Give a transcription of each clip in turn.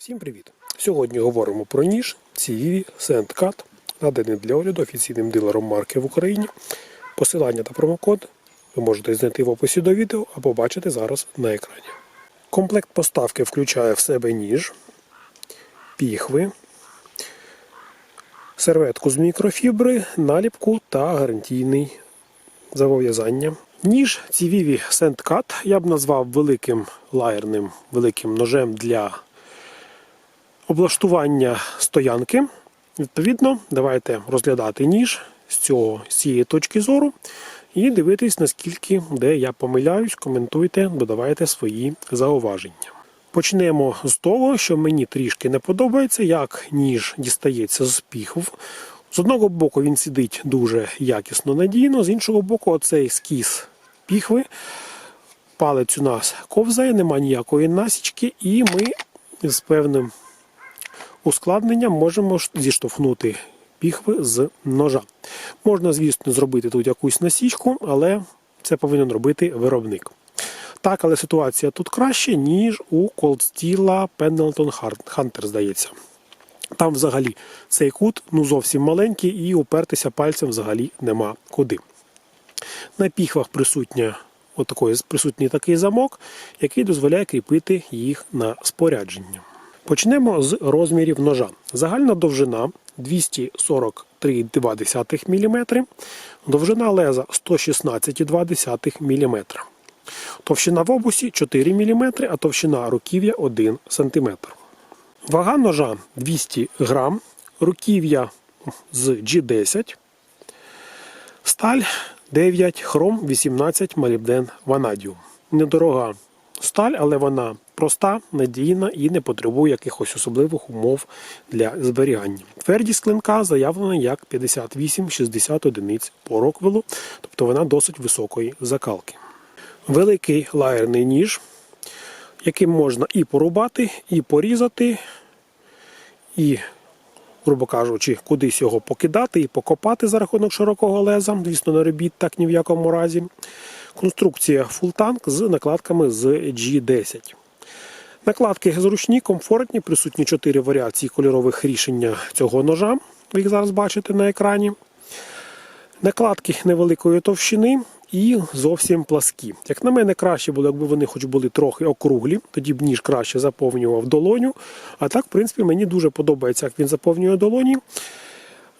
Всім привіт! Сьогодні говоримо про ніж CVV SandCut, наданий для огляду офіційним дилером марки в Україні. Посилання та промокод ви можете знайти в описі до відео або бачити зараз на екрані. Комплект поставки включає в себе ніж, піхви, серветку з мікрофібри, наліпку та гарантійний зобов'язання. Ніж CVV SandCut я б назвав великим лаєрним великим ножем для облаштування стоянки. Відповідно, давайте розглядати ніж з цього з цієї точки зору і дивитись, наскільки де я помиляюсь, коментуйте, додавайте свої зауваження. Почнемо з того, що мені трішки не подобається, як ніж дістається з піхв. З одного боку він сидить дуже якісно надійно, з іншого боку, оцей скіс піхви. Палець у нас ковзає, нема ніякої насічки, і ми з певним ускладненням можемо зіштовхнути піхви з ножа. Можна, звісно, зробити тут якусь насічку, але це повинен робити виробник. Так, але ситуація тут краще, ніж у Cold Steel Pendleton Hunter, здається. Там взагалі цей кут ну, зовсім маленький і упертися пальцем взагалі нема куди. На піхвах присутня отакої, присутній такий замок, який дозволяє кріпити їх на спорядження. Почнемо з розмірів ножа. Загальна довжина 243,2 мм, довжина леза 116,2 мм. Товщина в обусі 4 мм, а товщина руків'я 1 см. Вага ножа 200 г, руків'я з G10, сталь 9, хром 18, молібден, ванадіум. Недорога сталь, але вона проста, надійна і не потребує якихось особливих умов для зберігання. Твердість клинка заявлена як 58-60 одиниць по роквелу, тобто вона досить високої закалки. Великий лаєрний ніж, яким можна і порубати, і порізати, і, грубо кажучи, кудись його покидати і покопати за рахунок широкого леза. Звісно, не робіть так ні в якому разі. Конструкція Tank з накладками з G10. Накладки зручні, комфортні, присутні 4 варіації кольорових рішення цього ножа. Ви їх зараз бачите на екрані. Накладки невеликої товщини і зовсім пласкі. Як на мене, краще було, якби вони хоч були трохи округлі, тоді б ніж краще заповнював долоню. А так, в принципі, мені дуже подобається, як він заповнює долоні.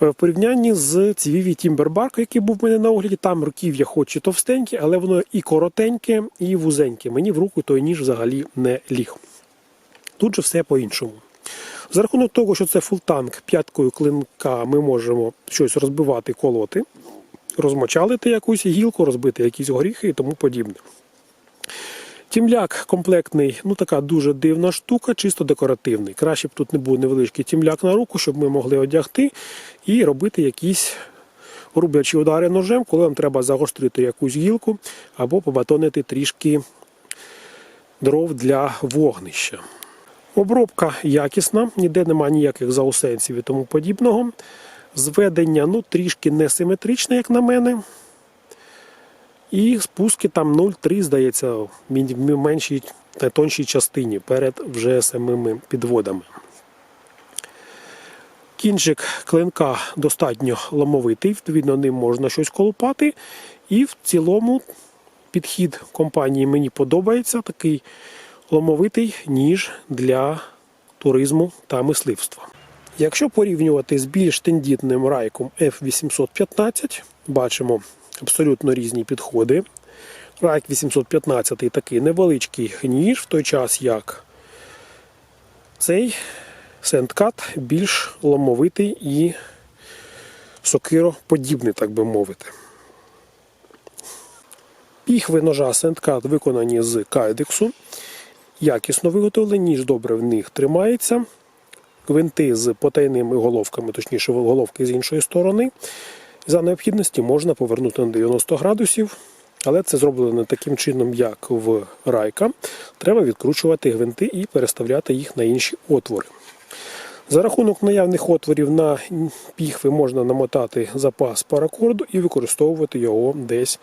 В порівнянні з CVV Timberbark, який був в мене на огляді, там руків'я хоч і товстеньке, але воно і коротеньке, і вузеньке. Мені в руку той ніж взагалі не ліг. Тут же все по-іншому. За рахунок того, що це фултанк, п'яткою клинка ми можемо щось розбивати, колоти, розмочалити якусь гілку, розбити якісь горіхи і тому подібне. Тімляк комплектний, ну така дуже дивна штука, чисто декоративний. Краще б тут не був невеличкий тімляк на руку, щоб ми могли одягти і робити якісь рублячі удари ножем, коли вам треба загострити якусь гілку або побатонити трішки дров для вогнища. Обробка якісна, ніде немає ніяких заусенців і тому подібного. Зведення ну, трішки несиметричне, як на мене. І спуски там 0,3, здається, в меншій та тоншій частині перед вже самими підводами. Кінчик клинка достатньо ламовитий, відповідно, ним можна щось колупати. І в цілому підхід компанії мені подобається. Такий ломовитий ніж для туризму та мисливства. Якщо порівнювати з більш тендітним райком F815, бачимо абсолютно різні підходи. Райк 815 такий невеличкий ніж, в той час як цей сендкат більш ломовитий і сокироподібний, так би мовити. Піхви ножа сендкат виконані з кайдексу. Якісно виготовлені, ніж добре в них тримається. Гвинти з потайними головками, точніше, головки з іншої сторони. За необхідності можна повернути на 90 градусів, але це зроблено таким чином, як в райка. Треба відкручувати гвинти і переставляти їх на інші отвори. За рахунок наявних отворів на піхви можна намотати запас паракорду і використовувати його десь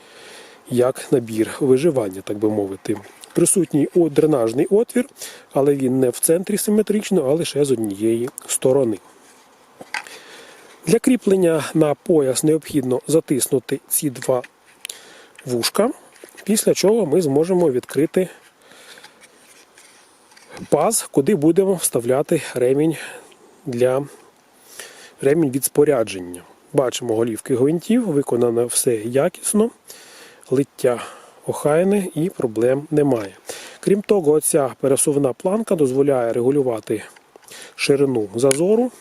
як набір виживання, так би мовити. Присутній дренажний отвір, але він не в центрі симетрично, а лише з однієї сторони. Для кріплення на пояс необхідно затиснути ці два вушка, після чого ми зможемо відкрити паз, куди будемо вставляти ремінь для ремінь від спорядження. Бачимо голівки гвинтів, виконано все якісно, лиття охайне і проблем немає. Крім того, ця пересувна планка дозволяє регулювати ширину зазору.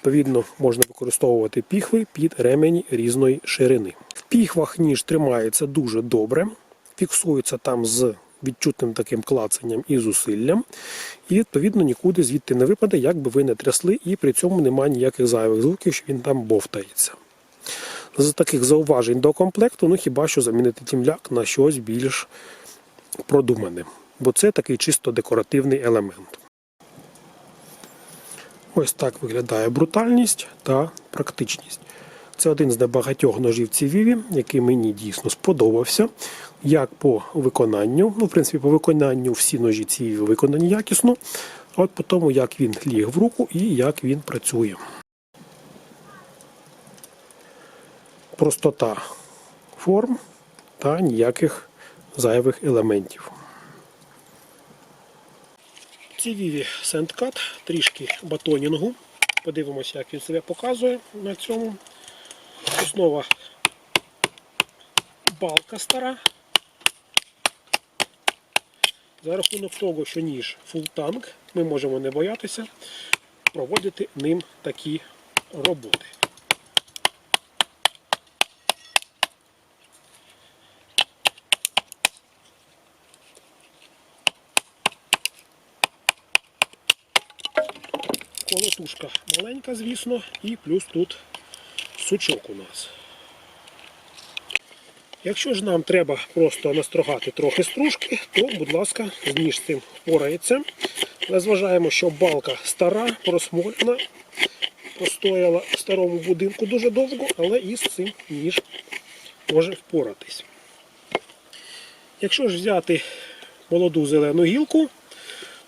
Відповідно, можна використовувати піхви під ремені різної ширини. В піхвах ніж тримається дуже добре, фіксується там з відчутним таким клацанням і зусиллям, і відповідно нікуди звідти не випаде, як би ви не трясли, і при цьому немає ніяких зайвих звуків, що він там бовтається. З таких зауважень до комплекту, ну хіба що замінити тімляк на щось більш продумане, бо це такий чисто декоративний елемент. Ось так виглядає брутальність та практичність. Це один з небагатьох ножів Цівіві, який мені дійсно сподобався. Як по виконанню, ну, в принципі, по виконанню всі ножі Цівіві виконані якісно, а от по тому, як він ліг в руку і як він працює. Простота форм та ніяких зайвих елементів. Цівіві Сендкат, трішки батонінгу. Подивимося, як він себе показує на цьому. Основа балка стара. За рахунок того, що ніж танк, ми можемо не боятися проводити ним такі роботи. Колотушка маленька, звісно, і плюс тут сучок у нас. Якщо ж нам треба просто настрогати трохи стружки, то, будь ласка, ніж цим впорається. Але зважаємо, що балка стара, просмолена, постояла в старому будинку дуже довго, але і з цим ніж може впоратись. Якщо ж взяти молоду зелену гілку,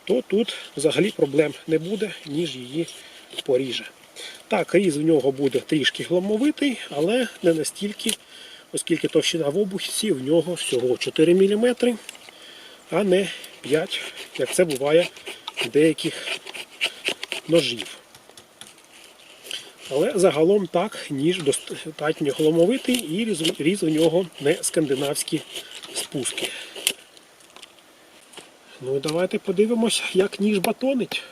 то тут взагалі проблем не буде, ніж її поріже. Так, різ в нього буде трішки гламовитий, але не настільки, оскільки товщина в обухі в нього всього 4 мм, а не 5, як це буває у деяких ножів. Але загалом так, ніж достатньо гламовитий і різ у нього не скандинавські спуски. Ну і давайте подивимось, як ніж батонить.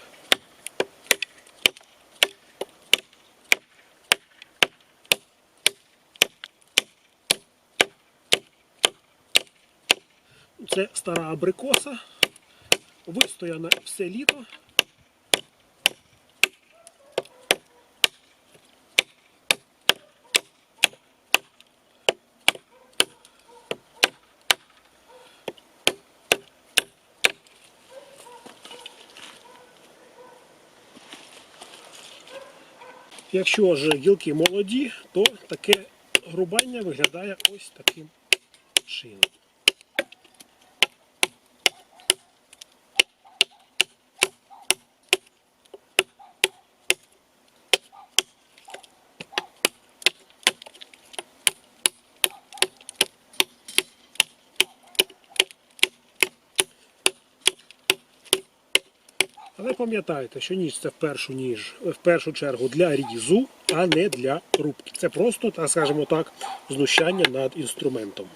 Це стара абрикоса, вистояна все літо. Якщо ж гілки молоді, то таке грубання виглядає ось таким чином. Але пам'ятайте, що ніж це в першу, ніж, в першу чергу для різу, а не для рубки. Це просто, так скажімо так, знущання над інструментом.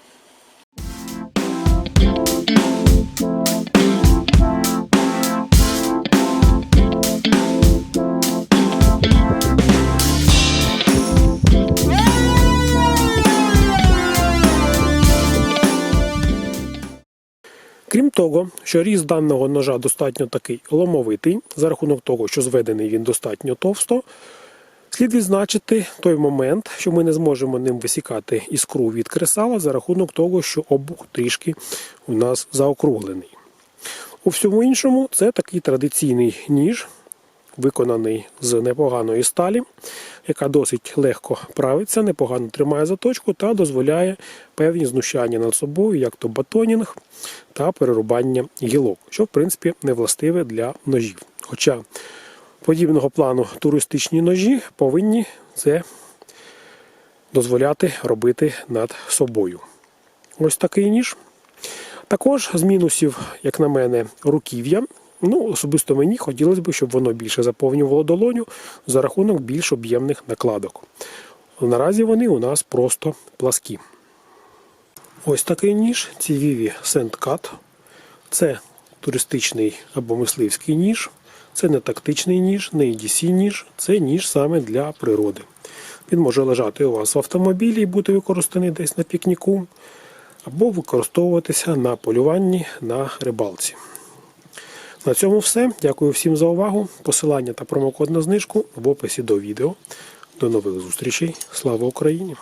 Крім того, що різ даного ножа достатньо такий ломовитий, за рахунок того, що зведений він достатньо товсто, слід відзначити той момент, що ми не зможемо ним висікати іскру від кресала за рахунок того, що обух трішки у нас заокруглений. У всьому іншому це такий традиційний ніж виконаний з непоганої сталі, яка досить легко правиться, непогано тримає заточку та дозволяє певні знущання над собою, як то батонінг та перерубання гілок, що в принципі не властиве для ножів. Хоча подібного плану туристичні ножі повинні це дозволяти робити над собою. Ось такий ніж. Також з мінусів, як на мене, руків'я. Ну, особисто мені хотілося б, щоб воно більше заповнювало долоню за рахунок більш об'ємних накладок. Наразі вони у нас просто пласкі. Ось такий ніж Civivi Sandcat. Це туристичний або мисливський ніж. Це не тактичний ніж, не EDC ніж, це ніж саме для природи. Він може лежати у вас в автомобілі і бути використаний десь на пікніку, або використовуватися на полюванні на рибалці. На цьому все. Дякую всім за увагу. Посилання та промокод на знижку в описі до відео. До нових зустрічей. Слава Україні!